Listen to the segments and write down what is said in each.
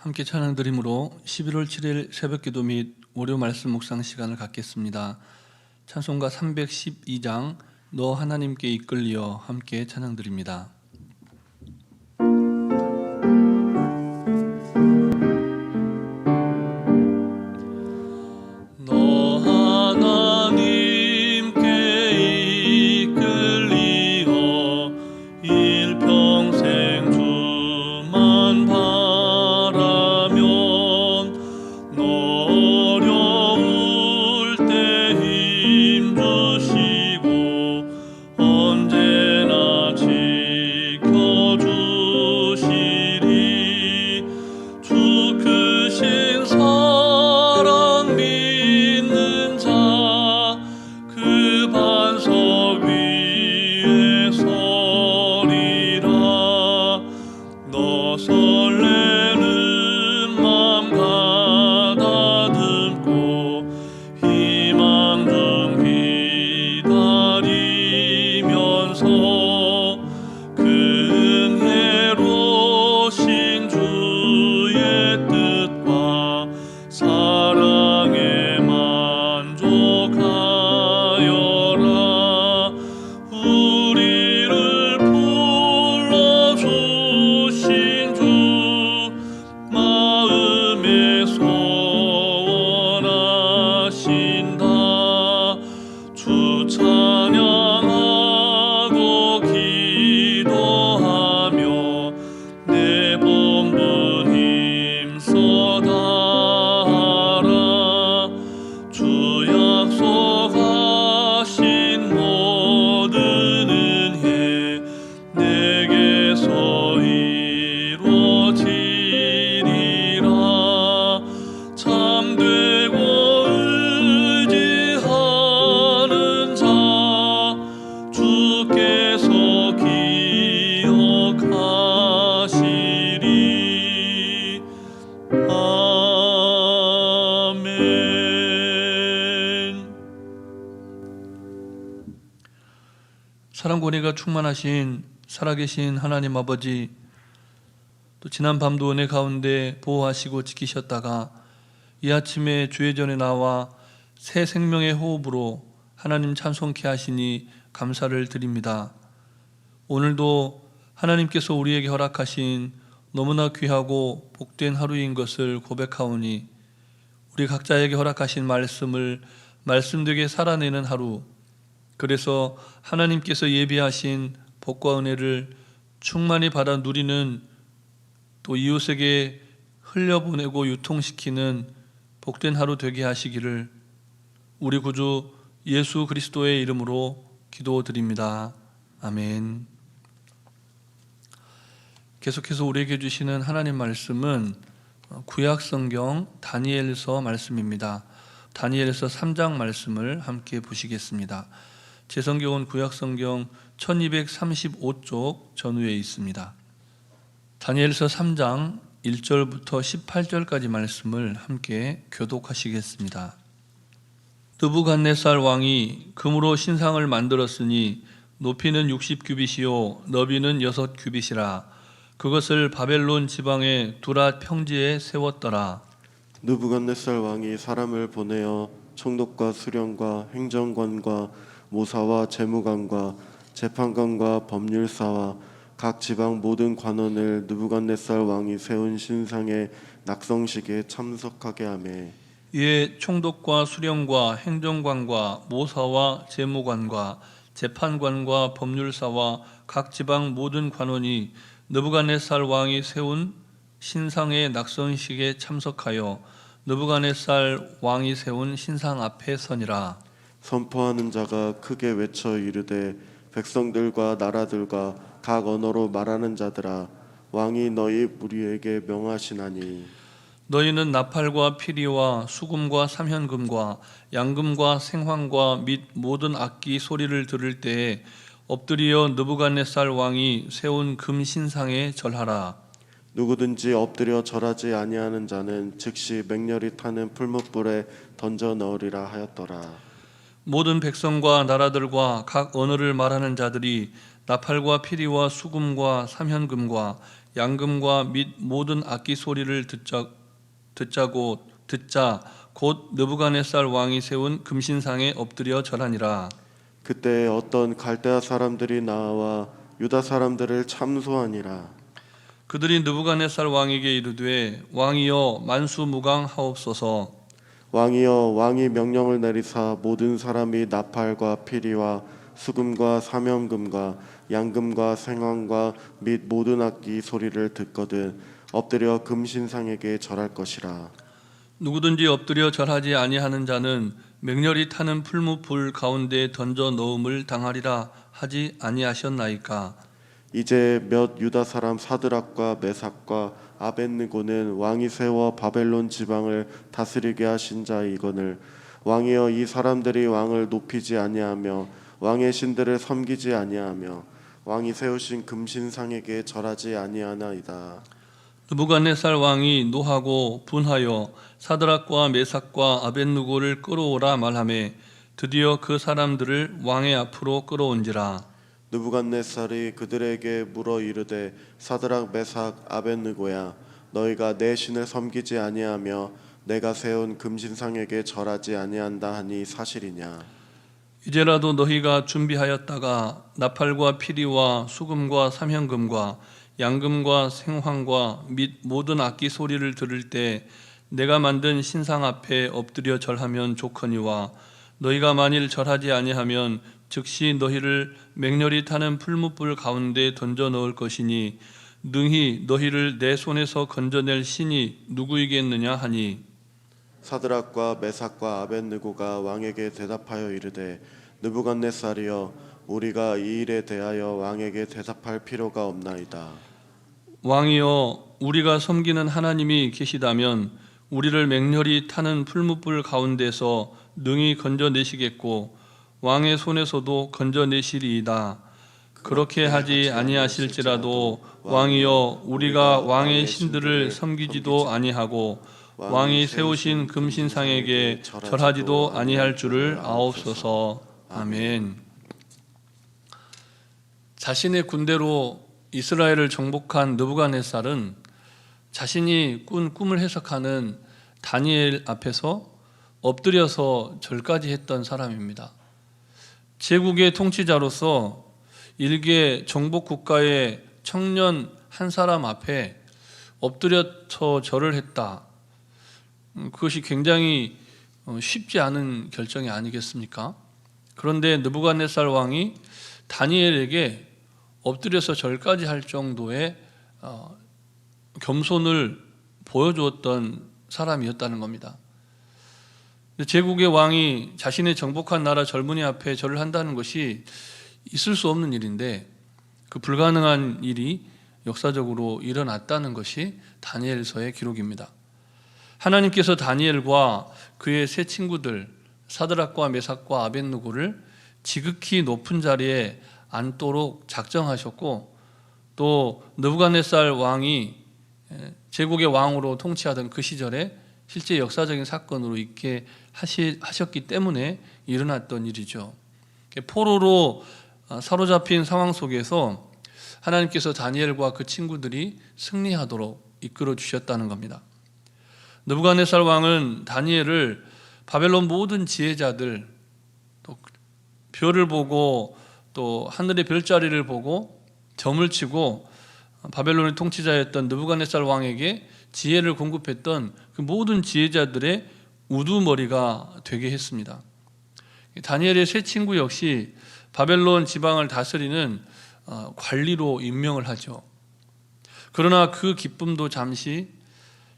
함께 찬양 드림으로 11월 7일 새벽 기도 및 월요 말씀 묵상 시간을 갖겠습니다. 찬송가 312장 너 하나님께 이끌리어 함께 찬양 드립니다. 사랑권위가 충만하신 살아계신 하나님 아버지 또 지난 밤도 은혜 가운데 보호하시고 지키셨다가 이 아침에 주의 전에 나와 새 생명의 호흡으로 하나님 찬송케 하시니 감사를 드립니다. 오늘도 하나님께서 우리에게 허락하신 너무나 귀하고 복된 하루인 것을 고백하오니 우리 각자에게 허락하신 말씀을 말씀되게 살아내는 하루 그래서 하나님께서 예비하신 복과 은혜를 충만히 받아 누리는 또 이웃에게 흘려보내고 유통시키는 복된 하루 되게 하시기를 우리 구주 예수 그리스도의 이름으로 기도드립니다. 아멘. 계속해서 우리에게 주시는 하나님 말씀은 구약 성경 다니엘서 말씀입니다. 다니엘서 3장 말씀을 함께 보시겠습니다. 제 성경은 구약 성경 1235쪽 전후에 있습니다. 다니엘서 3장 1절부터 18절까지 말씀을 함께 교독하시겠습니다. 느부갓네살 왕이 금으로 신상을 만들었으니 높이는 60규빗이요 너비는 6규빗이라 그것을 바벨론 지방의 두랏 평지에 세웠더라. 느부갓네살 왕이 사람을 보내어 총독과 수령과 행정관과 모사와 재무관과 재판관과 법률사와 각 지방 모든 관원을 느부갓네살 왕이 세운 신상의 낙성식에 참석하게 하매 이에 총독과 수령과 행정관과 모사와 재무관과 재판관과 법률사와 각 지방 모든 관원이 느부갓네살 왕이 세운 신상의 낙선식에 참석하여 느부갓네살 왕이 세운 신상 앞에 서니라. 선포하는 자가 크게 외쳐 이르되 백성들과 나라들과 각 언어로 말하는 자들아 왕이 너희 무리에게 명하시나니 너희는 나팔과 피리와 수금과 삼현금과 양금과 생황과 및 모든 악기 소리를 들을 때에 엎드려 느부갓네살 왕이 세운 금 신상에 절하라. 누구든지 엎드려 절하지 아니하는 자는 즉시 맹렬히 타는 풀무불에 던져 넣으리라 하였더라. 모든 백성과 나라들과 각 언어를 말하는 자들이 나팔과 피리와 수금과 삼현금과 양금과 및 모든 악기 소리를 듣자 듣자고 듣자 곧 느부갓네살 왕이 세운 금신상에 엎드려 절하니라. 그때 어떤 갈대아 사람들이 나와 유다 사람들을 참소하니라 그들이 느부갓네살 왕에게 이르되 왕이여 만수무강하옵소서 왕이여 왕이 명령을 내리사 모든 사람이 나팔과 피리와 수금과 사명금과 양금과 생황과 및 모든 악기 소리를 듣거든 엎드려 금신상에게 절할 것이라. 누구든지 엎드려 절하지 아니하는 자는 맹렬히 타는 풀무불 가운데 던져 넣음을 당하리라 하지 아니하셨나이까? 이제 몇 유다 사람 사드락과 메삭과 아벤느고는 왕이 세워 바벨론 지방을 다스리게 하신 자이거늘. 왕이여 이 사람들이 왕을 높이지 아니하며 왕의 신들을 섬기지 아니하며 왕이 세우신 금신상에게 절하지 아니하나이다. 느부갓네살 왕이 노하고 분하여 사드락과 메삭과 아벤누고를 끌어오라 말하매 드디어 그 사람들을 왕의 앞으로 끌어온지라 느부갓네살이 그들에게 물어 이르되 사드락 메삭 아벤느고야 너희가 내 신을 섬기지 아니하며 내가 세운 금신상에게 절하지 아니한다 하니 사실이냐? 이제라도 너희가 준비하였다가 나팔과 피리와 수금과 삼현금과 양금과 생황과 및 모든 악기 소리를 들을 때 내가 만든 신상 앞에 엎드려 절하면 좋거니와 너희가 만일 절하지 아니하면 즉시 너희를 맹렬히 타는 풀무불 가운데 던져 넣을 것이니 능히 너희를 내 손에서 건져낼 신이 누구이겠느냐 하니. 사드락과 메삭과 아벤느고가 왕에게 대답하여 이르되 느부갓네살이여 우리가 이 일에 대하여 왕에게 대답할 필요가 없나이다. 왕이여 우리가 섬기는 하나님이 계시다면 우리를 맹렬히 타는 풀무불 가운데서 능히 건져내시겠고 왕의 손에서도 건져내시리이다. 그렇게 하지 아니하실지라도 왕이여 우리가 왕의 신들을 섬기지도 아니하고 왕이 세우신 금신상에게 절하지도 아니할 줄을 아옵소서. 아멘. 자신의 군대로 이스라엘을 정복한 느부갓네살은 자신이 꾼 꿈을 해석하는 다니엘 앞에서 엎드려서 절까지 했던 사람입니다. 제국의 통치자로서 일개 정복 국가의 청년 한 사람 앞에 엎드려서 절을 했다. 음, 그것이 굉장히 어, 쉽지 않은 결정이 아니겠습니까? 그런데 느부갓네살 왕이 다니엘에게 엎드려서 절까지 할 정도의 어, 겸손을 보여주었던 사람이었다는 겁니다. 제국의 왕이 자신의 정복한 나라 젊은이 앞에 절을 한다는 것이 있을 수 없는 일인데 그 불가능한 일이 역사적으로 일어났다는 것이 다니엘서의 기록입니다. 하나님께서 다니엘과 그의 세 친구들 사드락과 메삭과 아벤누고를 지극히 높은 자리에 앉도록 작정하셨고 또 느부갓네살 왕이 제국의 왕으로 통치하던 그 시절에 실제 역사적인 사건으로 있게 하시, 하셨기 때문에 일어났던 일이죠. 포로로 어, 사로잡힌 상황 속에서 하나님께서 다니엘과 그 친구들이 승리하도록 이끌어 주셨다는 겁니다. 느부갓네살 왕은 다니엘을 바벨론 모든 지혜자들 또 별을 보고 또 하늘의 별자리를 보고 점을 치고 바벨론의 통치자였던 느부갓네살 왕에게 지혜를 공급했던 그 모든 지혜자들의 우두머리가 되게 했습니다. 다니엘의 세 친구 역시 바벨론 지방을 다스리는 어, 관리로 임명을 하죠. 그러나 그 기쁨도 잠시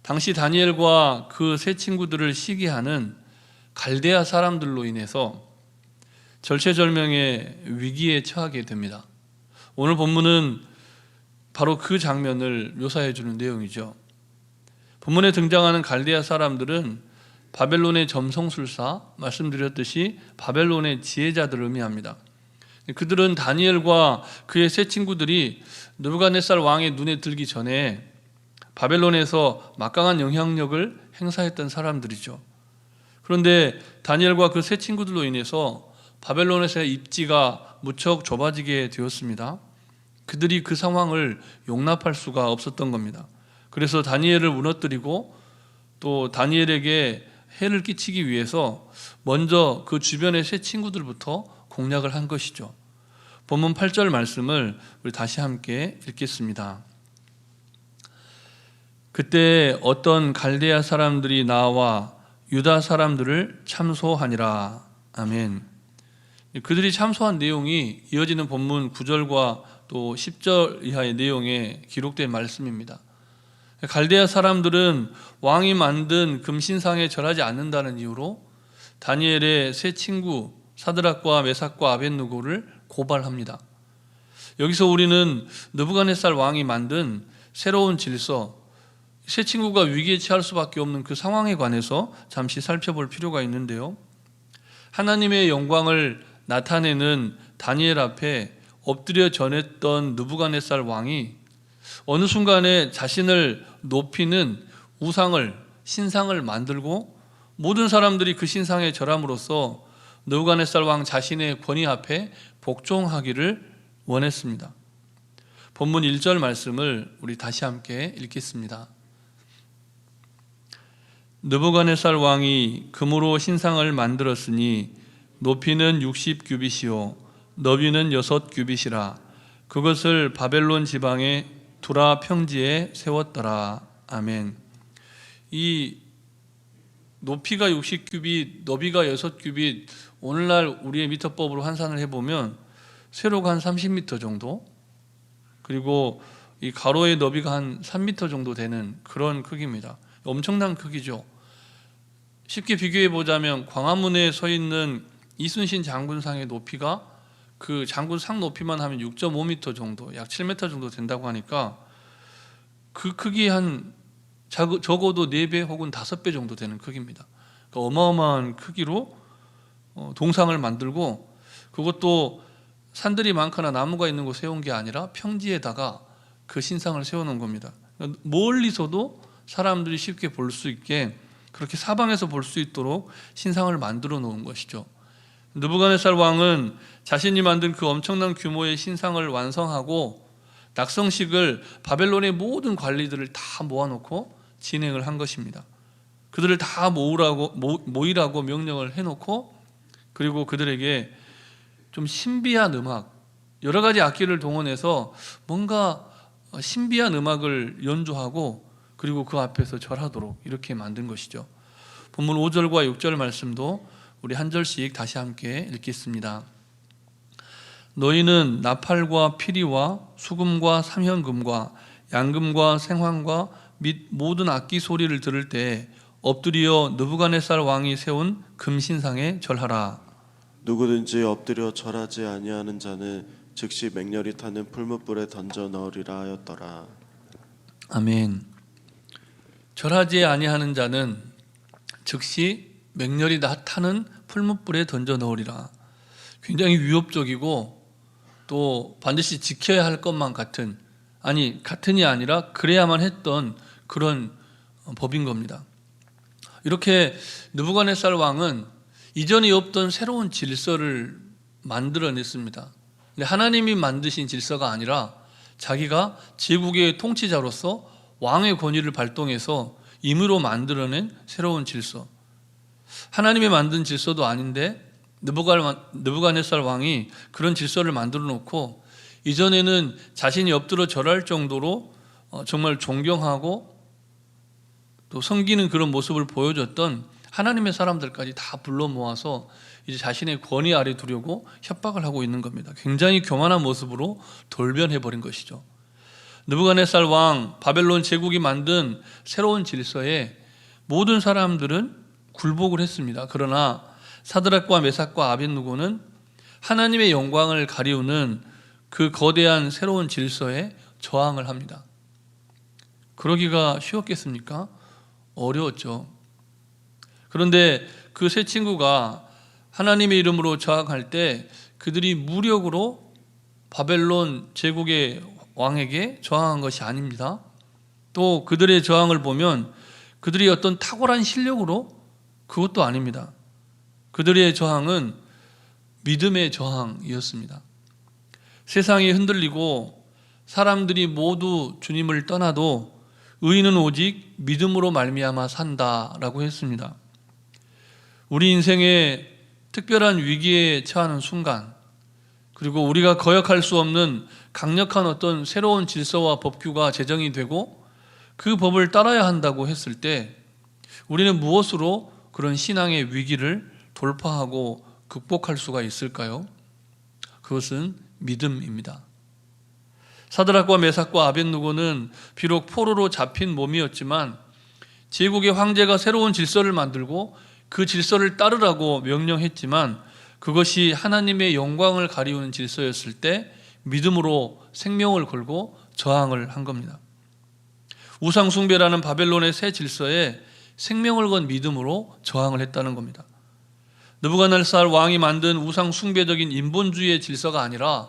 당시 다니엘과 그 세 친구들을 시기하는 갈대아 사람들로 인해서 절체절명의 위기에 처하게 됩니다. 오늘 본문은 바로 그 장면을 묘사해 주는 내용이죠. 본문에 등장하는 갈대아 사람들은 바벨론의 점성술사 말씀드렸듯이 바벨론의 지혜자들을 의미합니다. 그들은 다니엘과 그의 세 친구들이 느부갓네살 왕의 눈에 들기 전에 바벨론에서 막강한 영향력을 행사했던 사람들이죠. 그런데 다니엘과 그 세 친구들로 인해서 바벨론에서의 입지가 무척 좁아지게 되었습니다. 그들이 그 상황을 용납할 수가 없었던 겁니다. 그래서 다니엘을 무너뜨리고 또 다니엘에게 해를 끼치기 위해서 먼저 그 주변의 새 친구들부터 공략을 한 것이죠. 본문 8절 말씀을 우리 다시 함께 읽겠습니다. 그때 어떤 갈대아 사람들이 나와 유다 사람들을 참소하니라. 아멘. 그들이 참소한 내용이 이어지는 본문 9절과 또 10절 이하의 내용에 기록된 말씀입니다. 갈대아 사람들은 왕이 만든 금신상에 절하지 않는다는 이유로 다니엘의 세 친구 사드락과 메삭과 아벤누고를 고발합니다. 여기서 우리는 느부갓네살 왕이 만든 새로운 질서, 세 친구가 위기에 처할 수밖에 없는 그 상황에 관해서 잠시 살펴볼 필요가 있는데요. 하나님의 영광을 나타내는 다니엘 앞에 엎드려 전했던 느부갓네살 왕이 어느 순간에 자신을 높이는 우상을 신상을 만들고 모든 사람들이 그 신상에 절함으로써 느부갓네살 왕 자신의 권위 앞에 복종하기를 원했습니다. 본문 1절 말씀을 우리 다시 함께 읽겠습니다. 느부갓네살 왕이 금으로 신상을 만들었으니 높이는 60 규빗이요 너비는 6 규빗이라 그것을 바벨론 지방의 두라 평지에 세웠더라. 아멘. 이 높이가 60규빗, 너비가 6규빗 오늘날 우리의 미터법으로 환산을 해 보면 세로가 한 30m 정도 그리고 이 가로의 너비가 한 3m 정도 되는 그런 크기입니다. 엄청난 크기죠. 쉽게 비교해 보자면 광화문에 서 있는 이순신 장군상의 높이가 그 장군 상 높이만 하면 6.5m 정도, 약 7m 정도 된다고 하니까 그 크기 한 작- 적어도 4배 혹은 5배 정도 되는 크기입니다. 그러니까 어마어마한 크기로 어, 동상을 만들고 그것도 산들이 많거나 나무가 있는 곳에 세운 게 아니라 평지에다가 그 신상을 세워놓은 겁니다. 그러니까 멀리서도 사람들이 쉽게 볼 수 있게 그렇게 사방에서 볼 수 있도록 신상을 만들어 놓은 것이죠. 느부갓네살 왕은 자신이 만든 그 엄청난 규모의 신상을 완성하고 낙성식을 바벨론의 모든 관리들을 다 모아놓고 진행을 한 것입니다. 그들을 다 모으라고 모, 모이라고 명령을 해놓고 그리고 그들에게 좀 신비한 음악 여러 가지 악기를 동원해서 뭔가 신비한 음악을 연주하고 그리고 그 앞에서 절하도록 이렇게 만든 것이죠. 본문 5절과 6절 말씀도 우리 한 절씩 다시 함께 읽겠습니다. 너희는 나팔과 피리와 수금과 삼현금과 양금과 생황과 및 모든 악기 소리를 들을 때 엎드려 느부갓네살 왕이 세운 금신상에 절하라. 누구든지 엎드려 절하지 아니하는 자는 즉시 맹렬히 타는 풀무불에 던져 넣으리라 하였더라. 아멘. 절하지 아니하는 자는 즉시 맹렬히 다 타는 풀무불에 던져 넣으리라. 굉장히 위협적이고 또 반드시 지켜야 할 것만 같은 아니 같은이 아니라 그래야만 했던 그런 법인 겁니다. 이렇게 느부갓네살 왕은 이전에 없던 새로운 질서를 만들어냈습니다. 근데 하나님이 만드신 질서가 아니라 자기가 제국의 통치자로서 왕의 권위를 발동해서 임의로 만들어낸 새로운 질서. 하나님이 만든 질서도 아닌데 느부갓네살 왕이 그런 질서를 만들어 놓고 이전에는 자신이 엎드려 절할 정도로 어, 정말 존경하고 또 섬기는 그런 모습을 보여줬던 하나님의 사람들까지 다 불러 모아서 이제 자신의 권위 아래 두려고 협박을 하고 있는 겁니다. 굉장히 교만한 모습으로 돌변해 버린 것이죠. 느부갓네살 왕 바벨론 제국이 만든 새로운 질서에 모든 사람들은 굴복을 했습니다. 그러나 사드락과 메삭과 아벤누고는 하나님의 영광을 가리우는 그 거대한 새로운 질서에 저항을 합니다. 그러기가 쉬웠겠습니까? 어려웠죠. 그런데 그 세 친구가 하나님의 이름으로 저항할 때 그들이 무력으로 바벨론 제국의 왕에게 저항한 것이 아닙니다. 또 그들의 저항을 보면 그들이 어떤 탁월한 실력으로 그것도 아닙니다. 그들의 저항은 믿음의 저항이었습니다. 세상이 흔들리고 사람들이 모두 주님을 떠나도 의인은 오직 믿음으로 말미암아 산다라고 했습니다. 우리 인생에 특별한 위기에 처하는 순간 그리고 우리가 거역할 수 없는 강력한 어떤 새로운 질서와 법규가 제정이 되고 그 법을 따라야 한다고 했을 때 우리는 무엇으로 그런 신앙의 위기를 돌파하고 극복할 수가 있을까요? 그것은 믿음입니다. 사드락과 메삭과 아벤누고는 비록 포로로 잡힌 몸이었지만 제국의 황제가 새로운 질서를 만들고 그 질서를 따르라고 명령했지만 그것이 하나님의 영광을 가리우는 질서였을 때 믿음으로 생명을 걸고 저항을 한 겁니다. 우상숭배라는 바벨론의 새 질서에 생명을 건 믿음으로 저항을 했다는 겁니다. 느부갓네살 왕이 만든 우상 숭배적인 인본주의의 질서가 아니라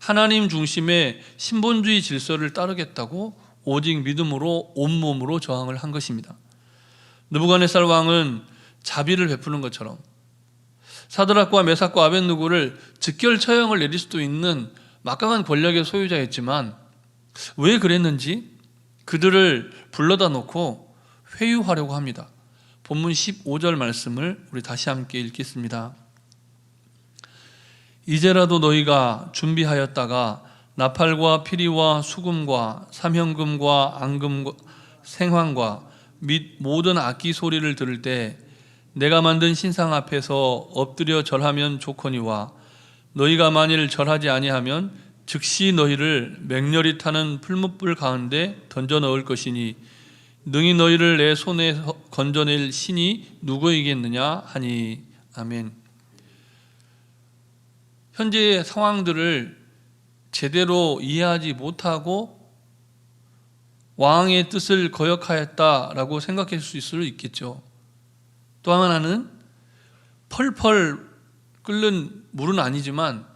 하나님 중심의 신본주의 질서를 따르겠다고 오직 믿음으로 온몸으로 저항을 한 것입니다. 느부갓네살 왕은 자비를 베푸는 것처럼 사드락과 메삭과 아벤누고를 즉결 처형을 내릴 수도 있는 막강한 권력의 소유자였지만 왜 그랬는지 그들을 불러다 놓고 회유하려고 합니다. 본문 15절 말씀을 우리 다시 함께 읽겠습니다. 이제라도 너희가 준비하였다가 나팔과 피리와 수금과 삼현금과 앙금과 생황과 및 모든 악기 소리를 들을 때 내가 만든 신상 앞에서 엎드려 절하면 좋거니와 너희가 만일 절하지 아니하면 즉시 너희를 맹렬히 타는 풀무불 가운데 던져 넣을 것이니 능히 너희를 내 손에 건져낼 신이 누구이겠느냐 하니 아멘. 현재의 상황들을 제대로 이해하지 못하고 왕의 뜻을 거역하였다라고 생각할 수 있겠죠. 또 하나는 펄펄 끓는 물은 아니지만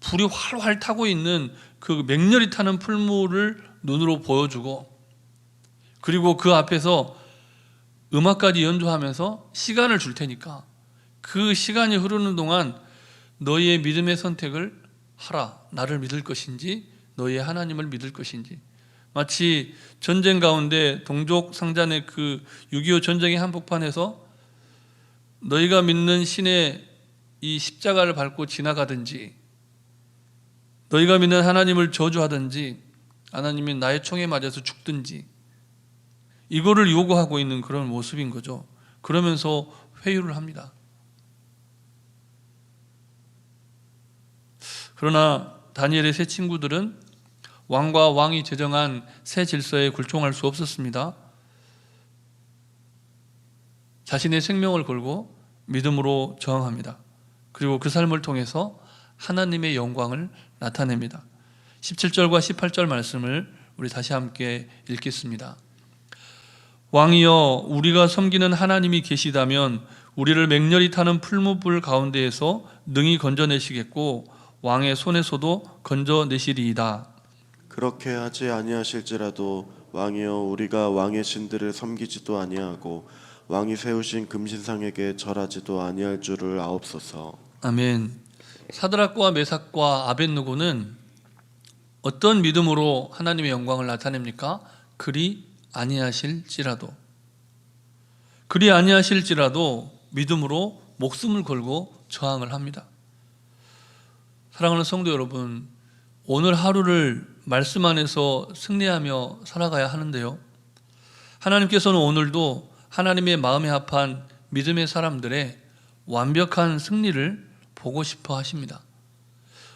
불이 활활 타고 있는 그 맹렬히 타는 풀물을 눈으로 보여주고 그리고 그 앞에서 음악까지 연주하면서 시간을 줄 테니까 그 시간이 흐르는 동안 너희의 믿음의 선택을 하라. 나를 믿을 것인지 너희의 하나님을 믿을 것인지 마치 전쟁 가운데 동족 상잔의 그 6.25 전쟁의 한복판에서 너희가 믿는 신의 이 십자가를 밟고 지나가든지 너희가 믿는 하나님을 저주하든지 하나님이 나의 총에 맞아서 죽든지 이거를 요구하고 있는 그런 모습인 거죠. 그러면서 회유를 합니다. 그러나 다니엘의 세 친구들은 왕과 왕이 제정한 새 질서에 굴종할 수 없었습니다. 자신의 생명을 걸고 믿음으로 저항합니다. 그리고 그 삶을 통해서 하나님의 영광을 나타냅니다. 17절과 18절 말씀을 우리 다시 함께 읽겠습니다. 왕이여 우리가 섬기는 하나님이 계시다면 우리를 맹렬히 타는 풀무불 가운데에서 능히 건져내시겠고 왕의 손에서도 건져내시리이다. 그렇게 하지 아니하실지라도 왕이여 우리가 왕의 신들을 섬기지도 아니하고 왕이 세우신 금신상에게 절하지도 아니할 줄을 아옵소서. 아멘. 사드락과 메삭과 아벤누고는 어떤 믿음으로 하나님의 영광을 나타냅니까? 그리 아니하실지라도 그리 아니하실지라도 믿음으로 목숨을 걸고 저항을 합니다. 사랑하는 성도 여러분, 오늘 하루를 말씀 안에서 승리하며 살아가야 하는데요. 하나님께서는 오늘도 하나님의 마음에 합한 믿음의 사람들의 완벽한 승리를 보고 싶어 하십니다.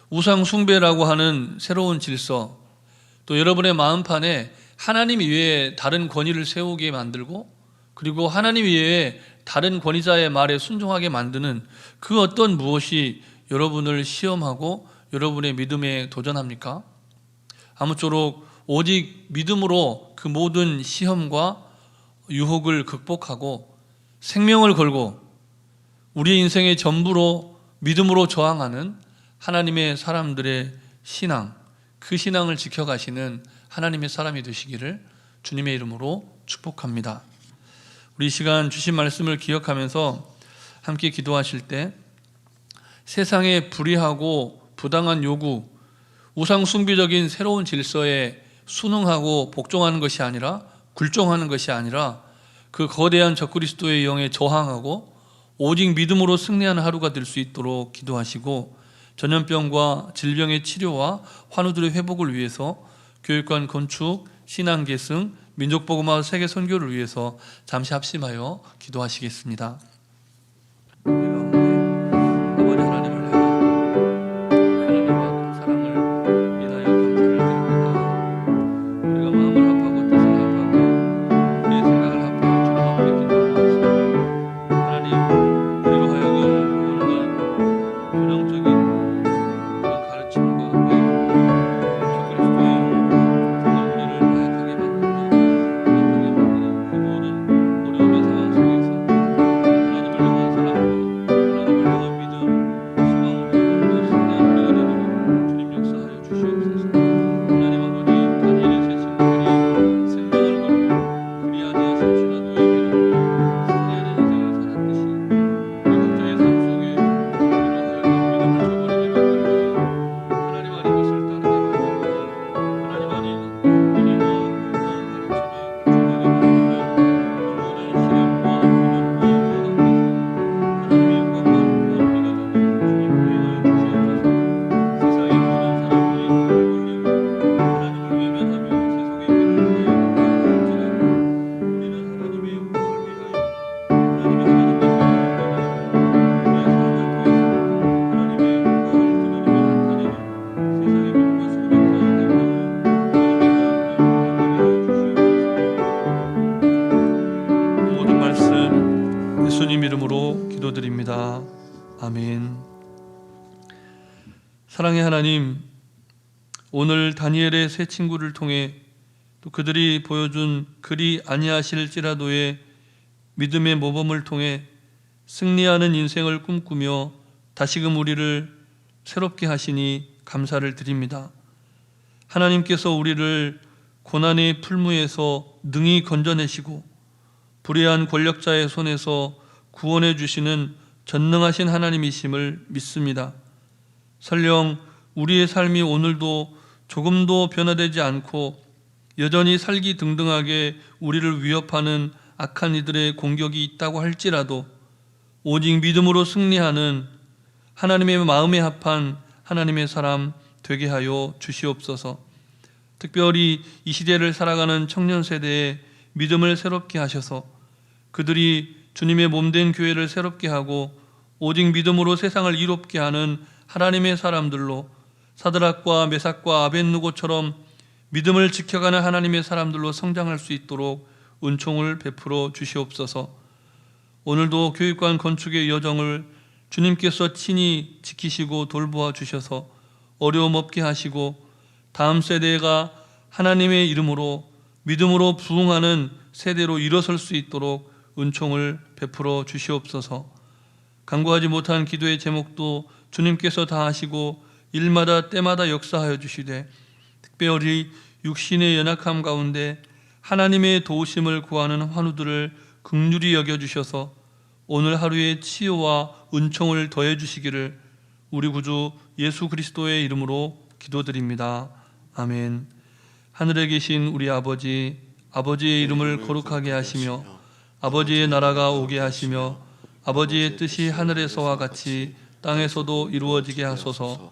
우상 숭배라고 하는 새로운 질서, 또 여러분의 마음판에 하나님 이외에 다른 권위를 세우게 만들고 그리고 하나님 이외에 다른 권위자의 말에 순종하게 만드는 그 어떤 무엇이 여러분을 시험하고 여러분의 믿음에 도전합니까? 아무쪼록 오직 믿음으로 그 모든 시험과 유혹을 극복하고 생명을 걸고 우리 인생의 전부로 믿음으로 저항하는 하나님의 사람들의 신앙, 그 신앙을 지켜가시는 하나님의 사람이 되시기를 주님의 이름으로 축복합니다. 우리 이 시간 주신 말씀을 기억하면서 함께 기도하실 때 세상의 불의하고 부당한 요구, 우상 숭배적인 새로운 질서에 순응하고 복종하는 것이 아니라 굴종하는 것이 아니라 그 거대한 적그리스도의 영에 저항하고 오직 믿음으로 승리하는 하루가 될 수 있도록 기도하시고 전염병과 질병의 치료와 환우들의 회복을 위해서 교육관 건축, 신앙 계승, 민족복음화 세계 선교를 위해서 잠시 합심하여 기도하시겠습니다. 다니엘의 세 친구를 통해 또 그들이 보여준 그리 아니하실지라도의 믿음의 모범을 통해 승리하는 인생을 꿈꾸며 다시금 우리를 새롭게 하시니 감사를 드립니다. 하나님께서 우리를 고난의 풀무에서 능히 건져내시고 불의한 권력자의 손에서 구원해 주시는 전능하신 하나님이심을 믿습니다. 설령 우리의 삶이 오늘도 조금도 변화되지 않고 여전히 살기 등등하게 우리를 위협하는 악한 이들의 공격이 있다고 할지라도 오직 믿음으로 승리하는 하나님의 마음에 합한 하나님의 사람 되게 하여 주시옵소서. 특별히 이 시대를 살아가는 청년 세대에 믿음을 새롭게 하셔서 그들이 주님의 몸된 교회를 새롭게 하고 오직 믿음으로 세상을 이롭게 하는 하나님의 사람들로 사드락과 메삭과 아벤누고처럼 믿음을 지켜가는 하나님의 사람들로 성장할 수 있도록 은총을 베풀어 주시옵소서. 오늘도 교육관 건축의 여정을 주님께서 친히 지키시고 돌보아 주셔서 어려움 없게 하시고 다음 세대가 하나님의 이름으로 믿음으로 부흥하는 세대로 일어설 수 있도록 은총을 베풀어 주시옵소서. 간구하지 못한 기도의 제목도 주님께서 다 하시고 일마다 때마다 역사하여 주시되 특별히 육신의 연약함 가운데 하나님의 도우심을 구하는 환우들을 극률히 여겨 주셔서 오늘 하루의 치유와 은총을 더해 주시기를 우리 구주 예수 그리스도의 이름으로 기도드립니다. 아멘. 하늘에 계신 우리 아버지 아버지의 이름을 거룩하게 하시며 아버지의 나라가 오게 하시며 아버지의 뜻이 하늘에서와 같이 땅에서도 이루어지게 하소서.